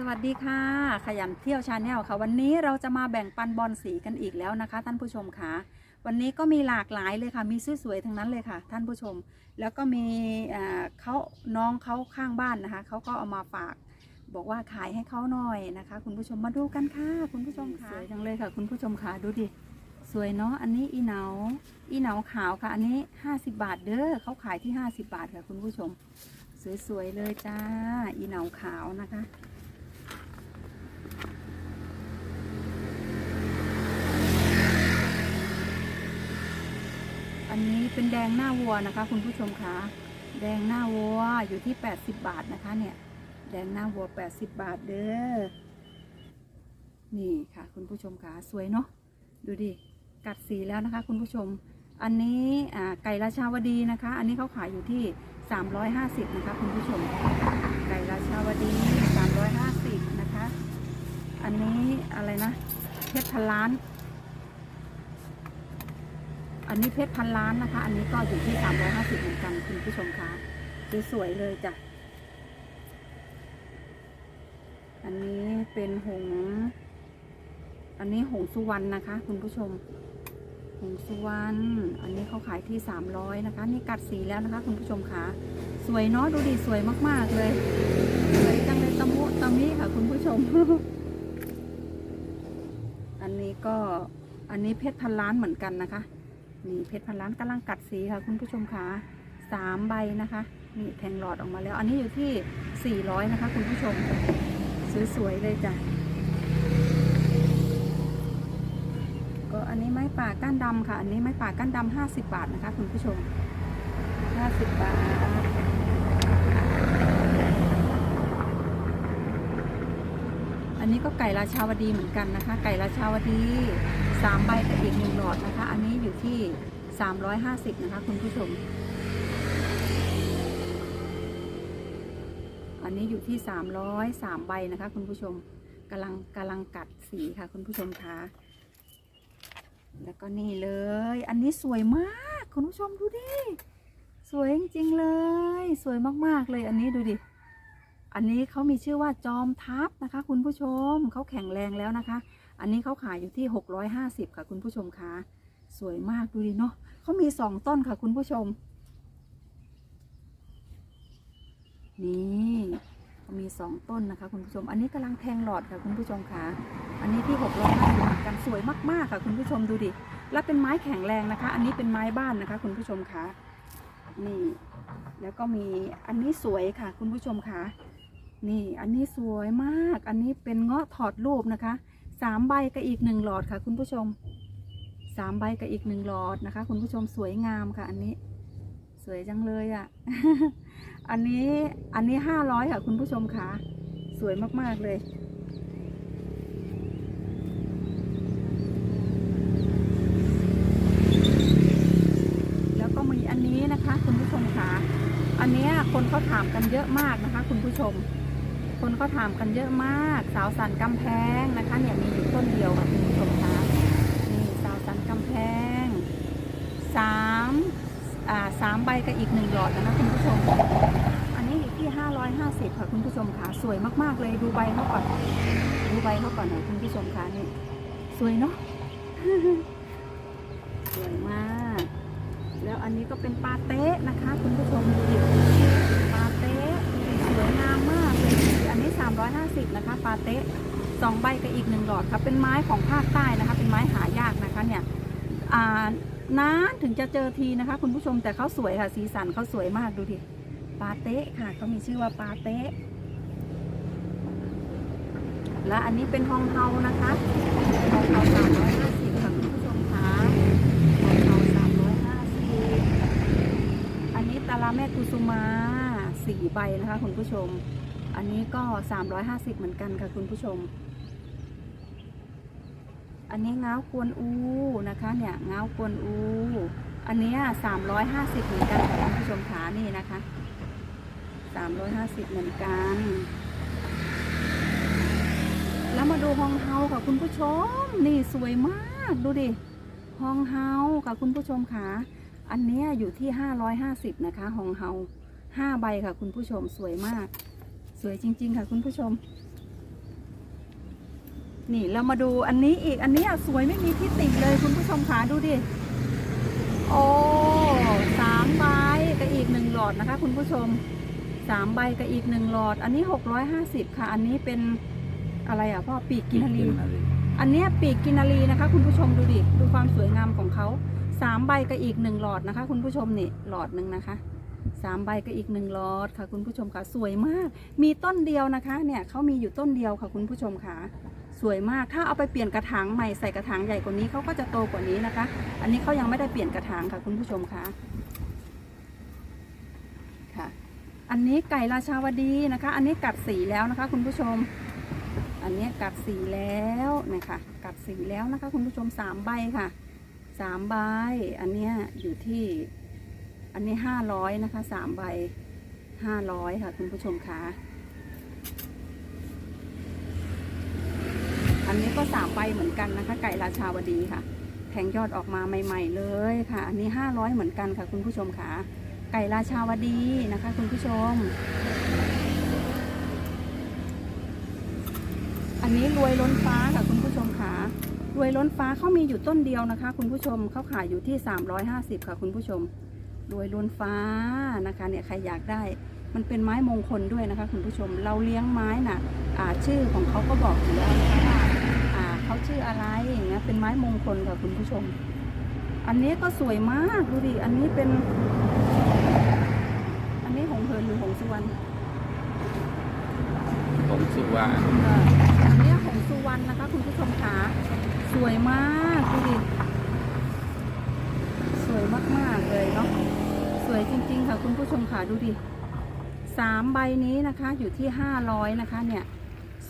สวัสดีค่ะ ขยันเที่ยวชาแนลค่ะ วันนี้เราจะมาแบ่งปันบอลสีกันอีกแล้วนะคะ ท่านผู้ชมค่ะ วันนี้ก็มีหลากหลายเลยค่ะ มีสวยๆทั้งนั้นเลยค่ะ ท่านผู้ชม แล้วก็มีเขาน้องเขาข้างบ้านนะคะเขาก็เอามาฝาก บอกว่าขายให้เขาหน่อยนะคะ คุณผู้ชมมาดูกันค่ะ คุณผู้ชมค่ะสวยจังเลยค่ะ คุณผู้ชมค่ะดูดิสวยเนาะอันนี้อีเหนาอีเหนาขาวค่ะ อันนี้ 50 บาทเด้อเขาขายที่ 50 บาทค่ะ คุณผู้ชม สวยๆเลยจ้า อีเหนาขาวนะคะ อันนี้ เป็นแดงหน้าวัวนะคะ คุณผู้ชมคะแดงหน้าวัวอยู่ที่ 80 บาทนะคะ เนี่ย แดงหน้าวัว 80 บาทเด้อนี่ค่ะ คุณผู้ชมคะสวยเนาะดูดิกัดสีแล้วนะคะ คุณผู้ชม อันนี้ไก่ราชาวดีนะคะ อันนี้เขาขายอยู่ที่ 350 นะคะ คุณผู้ชม ไก่ราชาวดี 350 นะคะ อันนี้อะไรนะเพชรพันล้าน อันนี้เพชรพันล้านนะคะ อันนี้ก็อยู่ที่350เหมือนกันคุณผู้ชมคะสวยๆเลยจ้ะ อันนี้เป็นหง อันนี้หงสุวรรณนะคะ คุณผู้ชม หงสุวรรณ อันนี้เขาขายที่300นะคะ นี่กัดสีแล้วนะคะ คุณผู้ชมคะสวยเนาะดูดิสวยมากๆเลย สวยจังเลยตะมุตะมิค่ะ คุณผู้ชม อันนี้ก็อันนี้เพชรพันล้านเหมือนกันนะคะ นี่เพชรพันล้านกำลังกัดสีค่ะ คุณผู้ชมคะสามใบนะคะนี่แทงหลอดออกมาแล้ว อันนี้อยู่ที่400นะคะ คุณผู้ชม สวยๆเลยจ้ะก็อันนี้ไม้ป่าก้านดำค่ะ อันนี้ไม้ป่าก้านดำ50บบาทนะคะ คุณผู้ชม50บาทอันนี้ก็ไก่ราชาวดีเหมือนกันนะคะ ไก่ราชาวดี สามใบกับอีกหนึ่งหลอดนะคะ อันนี้อยู่ที่ 350 นะคะ คุณผู้ชม อันนี้อยู่ที่300 3 ใบนะคะ คุณผู้ชมกำลังกำลังกัดสีค่ะ คุณผู้ชมคะแล้วก็นี่เลย อันนี้สวยมาก คุณผู้ชมดูดิ สวยจริงๆเลย สวยมากๆเลยอันนี้ดูดิ อันนี้เขามีชื่อว่าจอมทัพนะคะ คุณผู้ชมเขาแข็งแรงแล้วนะคะ อันนี้เขาขายอยู่ที่ 650 ค่ะ คุณผู้ชมคะสวยมากดูดิเนาะเขามีสองต้นค่ะ คุณผู้ชม นี่เขามีสองต้นนะคะ คุณผู้ชม อันนี้กำลังแทงหลอดค่ะ คุณผู้ชมคะอันนี้ที่650เหมือนกันสวยมากๆค่ะ คุณผู้ชมดูดิแล้วเป็นไม้แข็งแรงนะคะ อันนี้เป็นไม้บ้านนะคะ คุณผู้ชมคะนี่ แล้วก็มีอันนี้สวยค่ะ คุณผู้ชมคะนี่ อันนี้สวยมาก อันนี้เป็นเงาะถอดรูปนะคะ สามใบกับอีกหนึ่งหลอดค่ะ คุณผู้ชมสามใบกับอีกหนึ่งหลอดนะคะ คุณผู้ชมสวยงามค่ะ อันนี้ สวยจังเลยอะ่ะ อันนี้อันนี้ห้าร้อยค่ะ คุณผู้ชมค่ะสวยมาก ๆ เลยแล้วก็มีอันนี้นะคะคุณผู้ชมค่ะ อันนี้คนเขาถามกันเยอะมากนะคะ คุณผู้ชม คนเขาถามกันเยอะมาก สาวสันกำแพงนะคะเนี่ยมีอยู่ต้นเดียวค่ะคุณผู้ชมค่ะนี่สาวสันกำแพงสามอ่าสามใบกับอีกหนึ่งหลอดนะคะคุณผู้ชม อันนี้อยู่ที่ห้าร้อยห้าสิบค่ะคุณผู้ชมค่ะสวยมากๆเลยดูใบเขาก่อนดูใบเขาก่อนหน่อยคุณผู้ชมค่ะนี่สวยเนาะสวยมาก แล้วอันนี้ก็เป็นปาเต้นะคะ คุณผู้ชมดูดิปาเต้สวยงามมากเลย 350นะคะปาเต้สองใบกับอีกหนึ่งหลอดค่ะเป็นไม้ของภาคใต้นะคะ เป็นไม้หายากนะคะเนี่ยนานถึงจะเจอทีนะคะ คุณผู้ชมแต่เขาสวยค่ะ สีสันเขาสวยมากดูดิปาเต้ค่ะเขามีชื่อว่าปาเต้และอันนี้เป็นฮองเฮานะคะฮองเฮา350ค่ะคุณผู้ชมคะฮองเฮา350อันนี้ตาลาแม่กุสุมาสี่ใบนะคะ คุณผู้ชม อันนี้ก็ 350 เหมือนกันค่ะคุณผู้ชม อันนี้ง้าวกวนอูนะคะเนี่ยง้าวกวนอู อันเนี้ย350 เหมือนกันค่ะคุณผู้ชมขานี่นะคะ 350 เหมือนกัน แล้วมาดูฮองเฮาค่ะคุณผู้ชม นี่สวยมากดูดิฮองเฮาค่ะคุณผู้ชมค่ะอันเนี้ยอยู่ที่ 550 นะคะฮองเฮา5ใบค่ะคุณผู้ชมสวยมาก สวยจริง ๆ ค่ะ คุณผู้ชม นี่เรามาดูอันนี้อีกอันนี้อะสวยไม่มีที่ติเลยคุณผู้ชมขาดูดิ โอ้สามใบกับอีกหนึ่งหลอดนะคะ คุณผู้ชมสามใบกับอีกหนึ่งหลอด อันนี้หกร้อยห้าสิบค่ะ อันนี้เป็นอะไรอะพ่อปีกกินนารีอันเนี้ยปีกกินนารีนะคะ คุณผู้ชมดูดิดูความสวยงามของเขาสามใบกับอีกหนึ่งหลอดนะคะ คุณผู้ชมนี่หลอดหนึ่งนะคะ สามใบกับอีกหนึ่งหลอดค่ะ คุณผู้ชมค่ะสวยมาก มีต้นเดียวนะคะเนี่ยเขามีอยู่ต้นเดียวค่ะคุณผู้ชมค่ะ สวยมากถ้าเอาไปเปลี่ยนกระถางใหม่ใส่กระถางใหญ่กว่านี้เขาก็จะโตกว่านี้นะคะ อันนี้เขายังไม่ได้เปลี่ยนกระถางค่ะคุณผู้ชมค่ะค่ะ อันนี้ไก่ราชาวดีนะคะ อันนี้กัดสีแล้วนะคะ คุณผู้ชม อันนี้กัดสีแล้วนะคะกัดสีแล้วนะคะ คุณผู้ชมสามใบค่ะสามใบอันเนี้ยอยู่ที่ อันนี้ห้าร้อยนะคะสามใบห้าร้อยค่ะคุณผู้ชมคะอันนี้ก็สามใบเหมือนกันนะคะ ไก่ราชาวดีค่ะแทงยอดออกมาใหม่ ๆ เลยค่ะ อันนี้ห้าร้อยเหมือนกันค่ะ คุณผู้ชมค่ะไก่ราชาวดีนะคะ คุณผู้ชม อันนี้รวยล้นฟ้าค่ะคุณผู้ชมค่ะรวยล้นฟ้าเขามีอยู่ต้นเดียวนะคะ คุณผู้ชมเขาขายอยู่ที่ 350 ค่ะ คุณผู้ชม รวยล้นฟ้านะคะเนี่ยใครอยากได้ มันเป็นไม้มงคลด้วยนะคะคุณผู้ชมเราเลี้ยงไม้น่ะอ่าชื่อของเขาก็บอกอยู่แล้วนะคะว่าอ่าเขาชื่ออะไรอย่างเงี้ยเป็นไม้มงคลค่ะคุณผู้ชม อันนี้ก็สวยมากดูดิอันนี้เป็น อันนี้หงเหินหรือหงสุวรรณผมสุวรรณอันนี้ของสุวรรณนะคะ คุณผู้ชมขาสวยมากดูดิสวยมากๆเลยเนาะสวย จริงๆค่ะคุณผู้ชมขาดูดิสามใบนี้นะคะอยู่ที่ห้าร้อยนะคะเนี่ย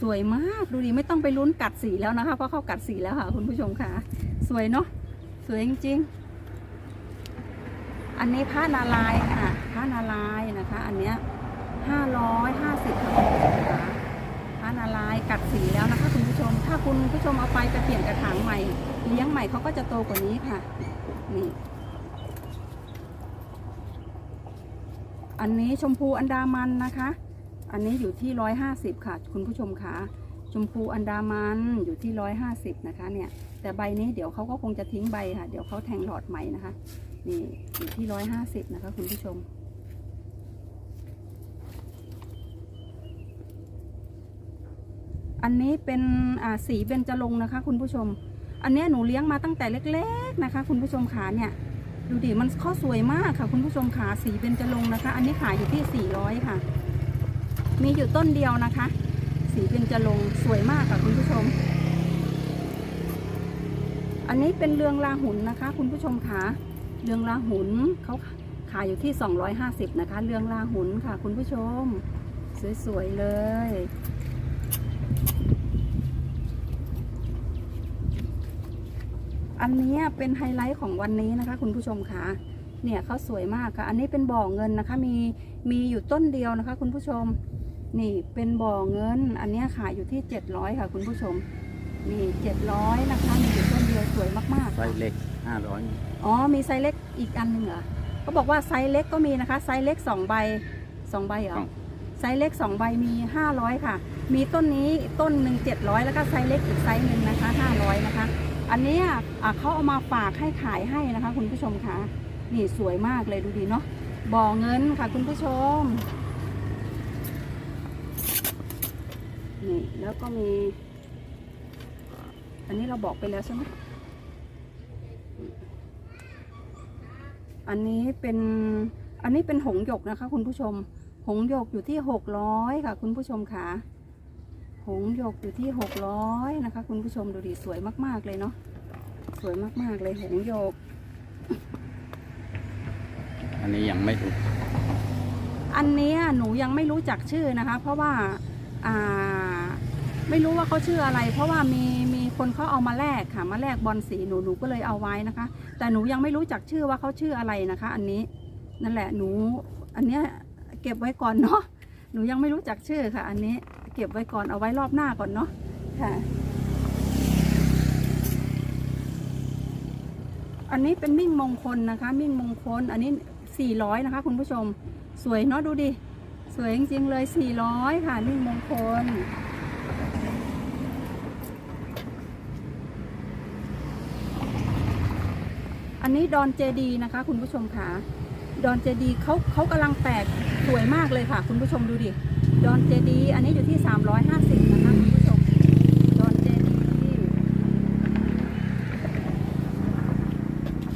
สวยมากดูดิไม่ต้องไปลุ้นกัดสีแล้วนะคะ เพราะเขากัดสีแล้วค่ะคุณผู้ชมค่ะ สวยเนาะสวยจริงๆ อันนี้พระนารายค่ะพระนารายนะคะ อันเนี้ยห้าร้อยห้าสิบค่ะคุณผู้ชมค่ะพระนารายกัดสีแล้วนะคะ คุณผู้ชม ถ้าคุณผู้ชมเอาไปไปเปลี่ยนกระถางใหม่ เลี้ยงใหม่เขาก็จะโตกว่านี้ค่ะนี่ อันนี้ชมพูอันดามันนะคะ อันนี้อยู่ที่ร้อยห้าสิบค่ะ คุณผู้ชมค่ะชมพูอันดามันอยู่ที่ร้อยห้าสิบนะคะเนี่ย แต่ใบนี้เดี๋ยวเขาก็คงจะทิ้งใบค่ะ เดี๋ยวเขาแทงหลอดใหม่นะคะ นี่อยู่ที่ร้อยห้าสิบนะคะ คุณผู้ชม อันนี้เป็นอ่าสีเบญจรงค์นะคะ คุณผู้ชม อันนี้หนูเลี้ยงมาตั้งแต่เล็ก ๆนะคะ คุณผู้ชมขาเนี่ย ดูดิมันข้อสวยมากค่ะคุณผู้ชมขาสีเบญจรงค์นะคะ อันนี้ขายอยู่ที่ 400 ค่ะ มีอยู่ต้นเดียวนะคะ สีเบญจรงค์สวยมากค่ะคุณผู้ชม อันนี้เป็นเรืองลาหุนนะคะ คุณผู้ชมขาเรืองลาหุนเขาขายอยู่ที่ 250 นะคะ เรืองลาหุนค่ะ คุณผู้ชม สวยๆเลย อันเนี้ยเป็นไฮไลท์ของวันนี้นะคะ คุณผู้ชมคะเนี่ยเขาสวยมากค่ะ อันนี้เป็นบ่อเงินนะคะ มีมีอยู่ต้นเดียวนะคะ คุณผู้ชม นี่เป็นบ่อเงิน อันเนี้ยขายอยู่ที่ 700 ค่ะ คุณผู้ชม นี่ 700 นะคะ มีอยู่ต้นเดียวสวยมากๆไซค่ะส์เล็กห้าร้อยอ๋อ มีไซส์เล็กอีกอันหนึ่งเหรอเขาบอกว่าไซส์เล็กก็มีนะคะ ไซส์เล็กสองใบสองใบเหรอไซส์เล็กสองใบมีห้าร้อยค่ะ มีต้นนี้ต้นหนึ่งเจ็ดร้อยแล้วก็ไซส์เล็กอีกไซส์หนึ่งนะคะห้าร้อยนะคะ อันนี้อะเขาเอามาฝากให้ขายให้นะคะ คุณผู้ชมคะนี่สวยมากเลยดูดีเนาะบ่อเงินค่ะคุณผู้ชมนี่แล้วก็มี อันนี้เราบอกไปแล้วใช่ไหมอันนี้เป็นอันนี้เป็นหงหยกนะคะ คุณผู้ชม หงหยกอยู่ที่หกร้อยค่ะ คุณผู้ชมค่ะ หงส์หยกอยู่ที่หกร้อยนะคะ คุณผู้ชมดูดิสวยมากๆเลยเนาะสวยมากๆเลยหงส์หยก อันนี้ยังไม่ถูกอันเนี้ยหนูยังไม่รู้จักชื่อนะคะ เพราะว่าอ่าไม่รู้ว่าเขาชื่ออะไร เพราะว่ามีมีคนเขาเอามาแลกค่ะ มาแลกบอลสีหนูหนูก็เลยเอาไว้นะคะ แต่หนูยังไม่รู้จักชื่อว่าเขาชื่ออะไรนะคะ อันนี้นั่นแหละหนู อันเนี้ยเก็บไว้ก่อนเนาะหนูยังไม่รู้จักชื่อค่ะ อันนี้ เก็บไว้ก่อนเอาไว้รอบหน้าก่อนเนาะค่ะ อันนี้เป็นมิ่งมงคลนะคะ มิ่งมงคล อันนี้สี่ร้อยนะคะ คุณผู้ชมสวยเนาะดูดิ สวยจริงๆเลยสี่ร้อยค่ะ มิ่งมงคลอันนี้ดอนเจดีนะคะ คุณผู้ชมค่ะ ดอนเจดีเขาเขากำลังแตกสวยมากเลยค่ะ คุณผู้ชมดูดิ ดอนเจดีอันนี้อยู่ที่ 350นะคะคุณผู้ชมดอนเจดี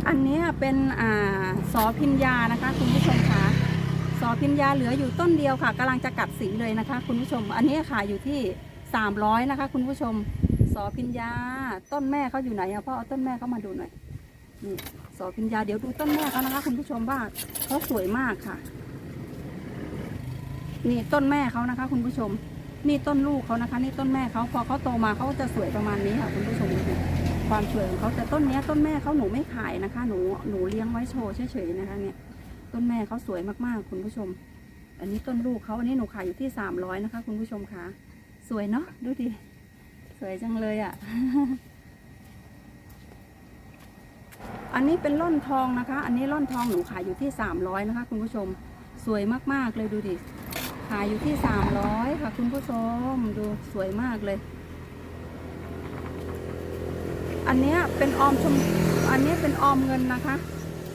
อันนี้เป็นอ่าสอพิญญานะคะคุณผู้ชมค่ะสอพิญญาเหลืออยู่ต้นเดียวค่ะกำลังจะกัดสีเลยนะคะ คุณผู้ชม อันนี้ขายอยู่ที่ 300นะคะ คุณผู้ชมสอพิญญาต้นแม่เขาอยู่ไหนอะพ่อเอาต้นแม่เขามาดูหน่อยนี่สอพิญญาเดี๋ยวดูต้นแม่เขานะคะ คุณผู้ชมว่าเขาสวยมากค่ะ นี่ต้นแม่เขานะคะ คุณผู้ชม นี่ต้นลูกเขานะคะ นี่ต้นแม่เขาพอเขาโตมาเขาจะสวยประมาณนี้ค่ะ คุณผู้ชมดูดิความสวยของเขาแต่ต้นนี้ต้นแม่เขาหนูไม่ขายนะคะ หนูหนูเลี้ยงไว้โชว์เฉยๆนะคะ เนี่ย ต้นแม่เขาสวยมากๆ คุณผู้ชม อันนี้ต้นลูกเขาอันนี้หนูขายอยู่ที่สามร้อยนะคะ คุณผู้ชมคะสวยเนาะดูดิสวยจังเลยอะ่ะอันนี้เป็นล่อนทองนะคะ อันนี้ล่อนทองหนูขายอยู่ที่สามร้อยนะคะ คุณผู้ชม สวยมาก ๆ เลยดูดิ ขายอยู่ที่สามร้อยค่ะคุณผู้ชมดูสวยมากเลย อันเนี้ยเป็นออมชมอันนี้เป็นออมเงินนะคะ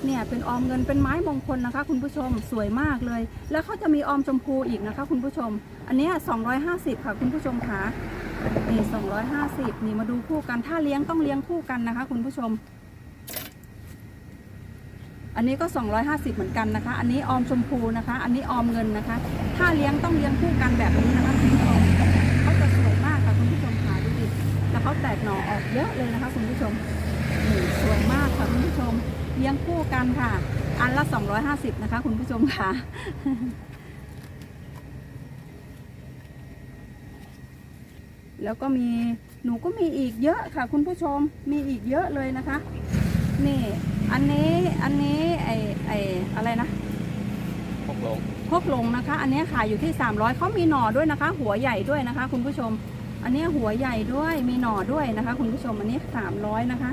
เนี่ยเป็นออมเงินเป็นไม้มงคลนะคะ คุณผู้ชมสวยมากเลย แล้วเขาจะมีออมชมพูอีกนะคะ คุณผู้ชม อันนี้สองร้อย250ค่ะ คุณผู้ชมคะนี่250นี่มาดูคู่กันถ้าเลี้ยงต้องเลี้ยงคู่กันนะคะ คุณผู้ชม อันนี้ก็ 250 เหมือนกันนะคะ อันนี้ออมชมพูนะคะ อันนี้ออมเงินนะคะ ถ้าเลี้ยงต้องเลี้ยงคู่กันแบบนี้นะคะคุณผู้ชมเขาจะสวยมากค่ะคุณผู้ชมค่ะดูดิแล้วเขาแตกหน่อออกเยอะเลยนะคะคุณผู้ชมนี่สวยมากค่ะคุณผู้ชม เลี้ยงคู่กันค่ะ อันละ 250 นะคะ คุณผู้ชมค่ะแล้วก็มีหนูก็มีอีกเยอะค่ะ คุณผู้ชมมีอีกเยอะเลยนะคะ นี่ อันนี้อันนี้ไอไออะไรนะพกลงพกลงนะคะ อันนี้ขายอยู่ที่ 300เขามีหน่อด้วยนะคะ หัวใหญ่ด้วยนะคะ คุณผู้ชม อันนี้หัวใหญ่ด้วยมีหน่อด้วยนะคะ คุณผู้ชมอันนี้ 300นะคะ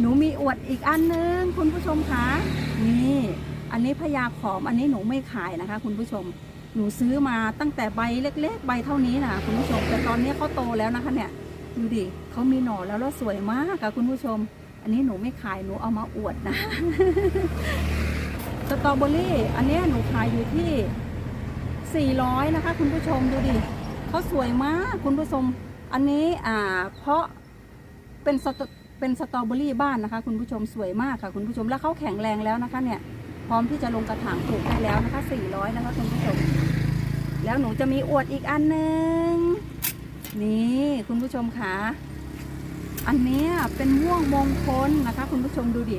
หนูมีอวดอีกอันนึงคุณผู้ชมคะนี่อันนี้พญาขอมอันนี้หนูไม่ขายนะคะ คุณผู้ชมหนูซื้อมาตั้งแต่ใบเล็ก ๆ ใบเท่านี้นะคุณผู้ชมแต่ตอนนี้เขาโตแล้วนะคะเนี่ยดูดิเขามีหน่อแล้วแล้วสวยมากค่ะคุณผู้ชม อันนี้หนูไม่ขายหนูเอามาอวดนะสตรอเบอรี่อันนี้หนูขายอยู่ที่ 400 นะคะ คุณผู้ชมดูดิเขาสวยมากคุณผู้ชม อันนี้อ่าเพราะเป็นสตเป็นสตรอเบอรี่บ้านนะคะ คุณผู้ชมสวยมากค่ะ คุณผู้ชมแล้วเขาแข็งแรงแล้วนะคะ เนี่ย พร้อมที่จะลงกระถางปลูกได้แล้วนะคะ 400 นะคะคุณผู้ชม แล้วหนูจะมีอวดอีกอันหนึ่งนี่คุณผู้ชมค่ะ อันนี้เป็นม่วงมงคลนะคะ คุณผู้ชมดูดิ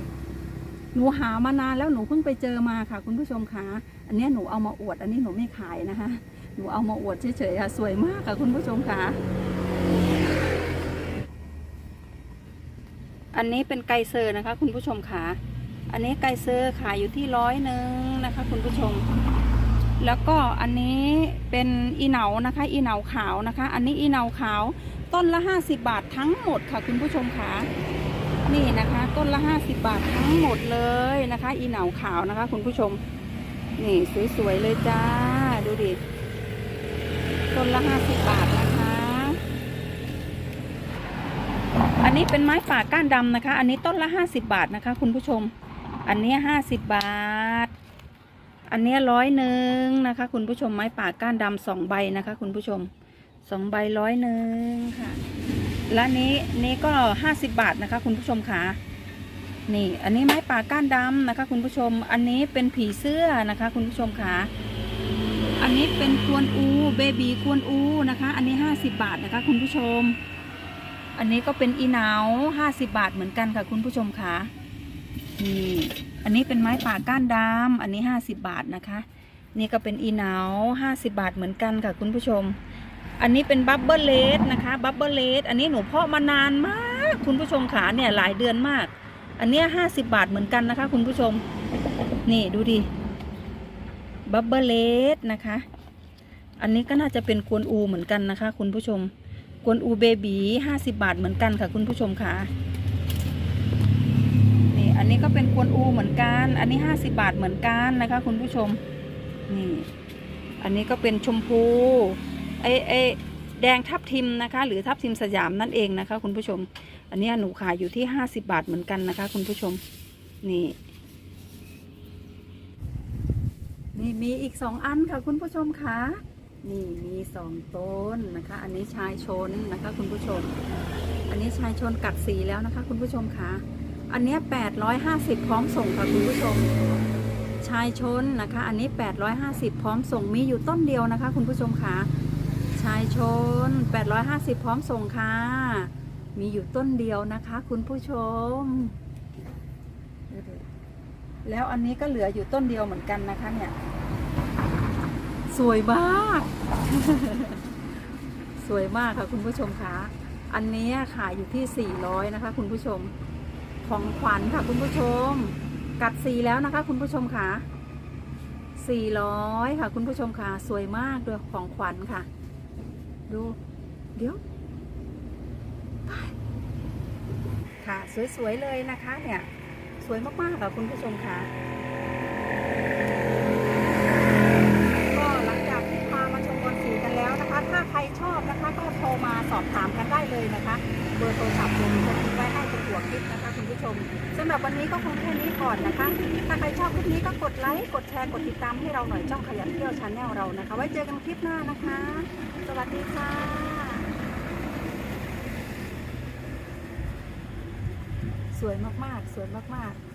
หนูหามานานแล้วหนูเพิ่งไปเจอมาค่ะ คุณผู้ชมคะอันนี้หนูเอามาอวด อันนี้หนูไม่ขายนะคะ หนูเอามาอวดเฉยๆค่ะสวยมากค่ะ คุณผู้ชมคะอันนี้เป็นไกเซอร์นะคะ คุณผู้ชมคะอันนี้ไกเซอร์ขายอยู่ที่ร้อยหนึ่งนะคะ คุณผู้ชม แล้วก็อันนี้เป็นอีเหนานะคะ อีเหนาขาวนะคะ อันนี้อีเหนาขาว ต้นละ 50 บาททั้งหมดค่ะคุณผู้ชมคะนี่นะคะ ต้นละ 50 บาททั้งหมดเลยนะคะ อีเหนาขาวนะคะ คุณผู้ชม นี่สวยๆเลยจ้า ดูดิ ต้นละ 50 บาทนะคะ อันนี้เป็นไม้ป่าก้านดำนะคะ อันนี้ต้นละ 50 บาทนะคะ คุณผู้ชม อันนี้ 50 บาท อันนี้ร้อยหนึ่งนะคะ คุณผู้ชมไม้ป่าก้านดำสองใบนะคะ คุณผู้ชม สองใบร้อยหนึ่งค่ะ และนี้นี้ก็ห้าสิบบาทนะคะ คุณผู้ชมค่ะนี่อันนี้ไม้ป่าก้านดำนะคะ คุณผู้ชม อันนี้เป็นผีเสื้อนะคะ คุณผู้ชมค่ะอันนี้เป็นกวนอูเบบีกวนอูนะคะ อันนี้ห้าสิบบาทนะคะ คุณผู้ชม อันนี้ก็เป็นอีนาวห้าสิบบาทเหมือนกันค่ะ คุณผู้ชมค่ะนี่อันนี้เป็นไม้ป่าก้านดำอันนี้50บาทนะคะ นี่ก็เป็นอีเหนา50บาทเหมือนกันค่ะ คุณผู้ชม อันนี้เป็นบับเบิลเลสนะคะบับเบิลเลสอันนี้หนูเพาะมานานมากคุณผู้ชมขาเนี่ยหลายเดือนมาก อันเนี้ย50บบาทเหมือนกันนะคะ คุณผู้ชม นี่ดูดิบับเบิลเลสนะคะ อันนี้ก็น่าจะเป็นกวนอูเหมือนกันนะคะ คุณผู้ชม กวนอูเบบี50บาทเหมือนกันค่ะ คุณผู้ชมค่ะนี่อันนี้ก็เป็นกวนอูเหมือนกัน อันนี้50บาทเหมือนกันนะคะ คุณผู้ชมนี่อันนี้ก็เป็นชมพู ไอไอแแดงทับทิมนะคะ หรือทับทิมสยามนั่นเองนะคะ คุณผู้ชม อันนี้หนูขายอยู่ที่50บาทเหมือนกันนะคะ คุณผู้ชมนี่นี่มีอีกสองอันค่ะคุณผู้ชมคะนี่มีสองต้นนะคะ อันนี้ชายชนนะคะ คุณผู้ชม อันนี้ชายชนกัดสีแล้วนะคะ คุณผู้ชมคะอันนี้แปดร้อยห้าสิบพร้อมส่งค่ะคุณผู้ชม ชายชนนะคะ อันนี้850พร้อมส่งมีอยู่ต้นเดียวนะคะ คุณผู้ชมคะ ชายชน 850 พร้อมส่งค่ะ มีอยู่ต้นเดียวนะคะคุณผู้ชม แล้วอันนี้ก็เหลืออยู่ต้นเดียวเหมือนกันนะคะเนี่ย สวยมาก สวยมากค่ะคุณผู้ชมคะอันนี้ขายอยู่ที่ 400 นะคะ คุณผู้ชม ของขวัญค่ะคุณผู้ชม กัดสีแล้วนะคะ คุณผู้ชมค่ะ400 ค่ะ คุณผู้ชมค่ะ สวยมากด้วยของขวัญค่ะ ดู เดี๋ยวค่ะ สวย ๆ เลยนะคะ เนี่ย สวยมาก ๆ ค่ะ คุณผู้ชมค่ะ ก็หลังจากที่พามาชมบอลสีกันแล้วนะคะ ถ้าใครชอบนะคะ ก็โทรมาสอบถามกันได้เลยนะคะ เบอร์โทรศัพท์ผมจะทิ้งไว้ให้ วันนี้ก็คงแค่นี้ก่อนนะคะ ถ้าใครชอบคลิปนี้ก็กดไลค์ กดแชร์ กดติดตามให้เราหน่อยจ่องขยันเที่ยวชาแนลเรานะคะ ไว้เจอกันคลิปหน้านะคะ สวัสดีค่ะสวยมาก ๆ สวยมาก ๆ